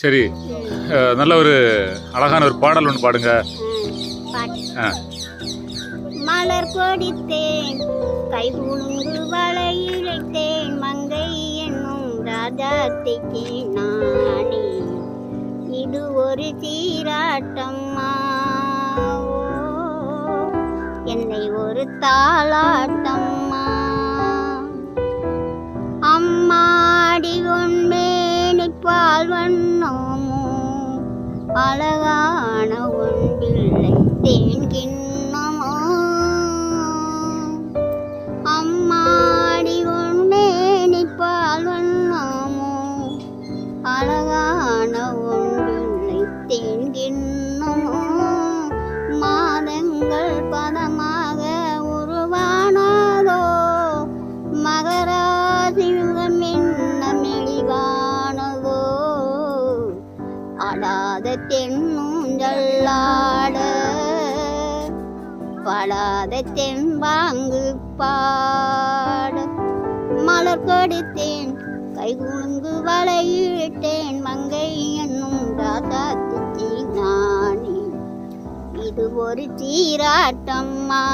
சரி. நல்ல ஒரு அழகான ஒரு பாடல் ஒன்று பாடுங்க. மலர் கொடித்தேன் கை குலுங்கு வளையிழைத்தேன் மங்கை என்னும் ராஜாத்திக்கு நானே. இது ஒரு சீராட்டம்மா. என்னை ஒரு தாளாட்டம்மா பால் அழகான உன் படாத தென்னூஞ்சல்லாட படாத தென்பாங்கு பாட. மலர் கொடுத்தேன் கை குலுங்கு வளையிட்டேன் மங்கை என்னும் ராசாத்திக்கு நானே. இது ஒரு சீராட்டம்மா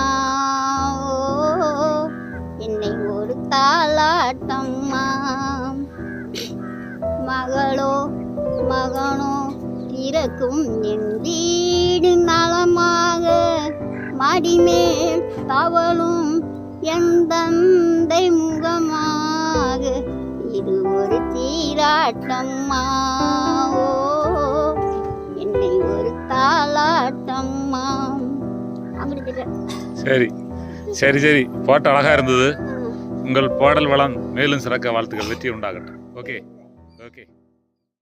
என்னை ஒரு தாளாட்டம் திறக்கும் என் வீடு நலமாக. மடிமேல் தவளும் என் தந்தை முகமாக. இது ஒரு சீராட்டம்மா. ஓ என்னை ஒரு தாளாட்டம்மா. சரி சரி சரி. பாட்டு அழகா இருந்தது. உங்கள் பாடல் வளம் மேலும் சிறக்க வாழ்த்துக்கள் வெற்றி உண்டாகட்டும். Okay okay.